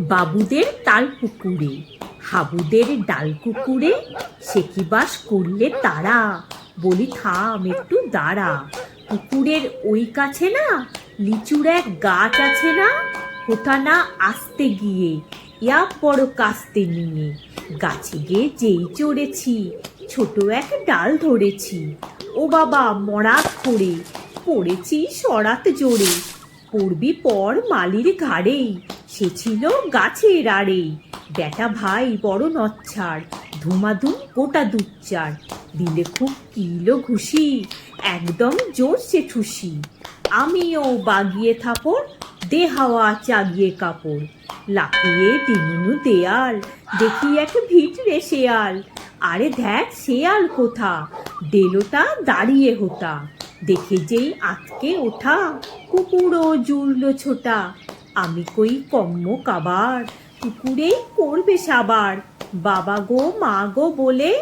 বাবুদের তাল পুকুরে, হাবুদের ডাল কুকুরে সে কি বাস করলে তারা? বলি, থাম একটু দাঁড়া। পুকুরের ওই কাছে না, লিচুর এক গাছ আছে না? কোথা না আসতে গিয়ে, ইয়া বড় কাস্তে নিয়ে। গাছে গিয়ে যেই চড়েছি, ছোট এক ডাল ধরেছি। ও বাবা, মরাত করে, পড়েছি সরাত জোরে। পড়বি পর মালির ঘাড়েই সে ছিল গাছের আড়ে। বেটা ভাই বড় নচ্ছার, ধুমাধুম গোটা দুচ্চার দিলে খুব কিলো ঘুষি, একদম জোরসে ঠুসি। আমিও বাগিয়ে থাপড় দে হাওয়া চাগিয়ে কাপড়। লাফিয়ে ডিমুনু দেয়াল, দেখি এক ভিট রে শেয়াল। আরে দেখ শেয়াল কোথা ডেলোটা দাঁড়িয়ে হোতা। দেখে যেই আতকে ওঠা, কুকুরও জুড়লো ছোটা। আমি কই কম্ম কাবার, কুকুরেই করবে সাবার। বাবা গো, মা গো বলে,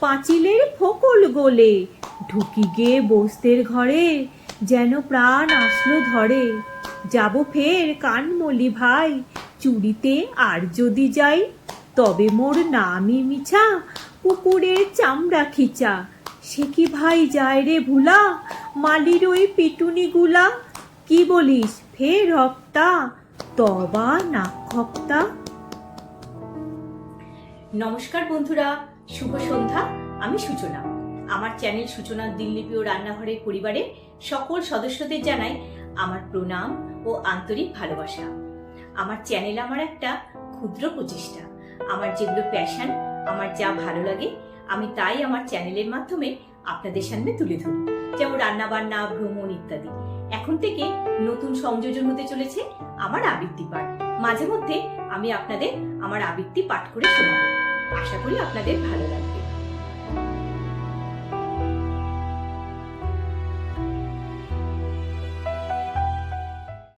পাঁচিলের ফকল গোলে, ঢুকি গে বস্তের ঘরে, যেন প্রাণ আসলো ধরে। যাব ফের কানমলি ভাই, চুরিতে আর যদি যাই, তবে মোর নামই মিছা পুকুরের চামড়া খিচা। সে কি ভাই যায় রে ভুলা, মালির ওই পিটুনি গুলা কি বলিস, ফের হপ্তা? তবা নাক হপ্তা নমস্কার বন্ধুরা, শুভ সন্ধ্যা। আমি সূচনা। আমার চ্যানেল সূচনা দিল্লিপি ও রান্নাঘরের পরিবারের সকল সদস্যদের জানাই আমার প্রণাম ও আন্তরিক ভালোবাসা। আমার চ্যানেল আমার একটা ক্ষুদ্র প্রচেষ্টা। আমার যেগুলো প্যাশন আমার যা ভালো লাগে, আমি তাই আমার চ্যানেলের মাধ্যমে আপনাদের সামনে তুলে ধরি। যেমন রান্নাবান্না, ভ্রমণ ইত্যাদি। এখন থেকে নতুন সংযোজন হতে চলেছে আমার আবৃত্তি পাঠ। মাঝে মধ্যে আমি আপনাদের আমার আবৃত্তি পাঠ করে শোনাব। আশা করি আপনাদের ভালো লাগবে।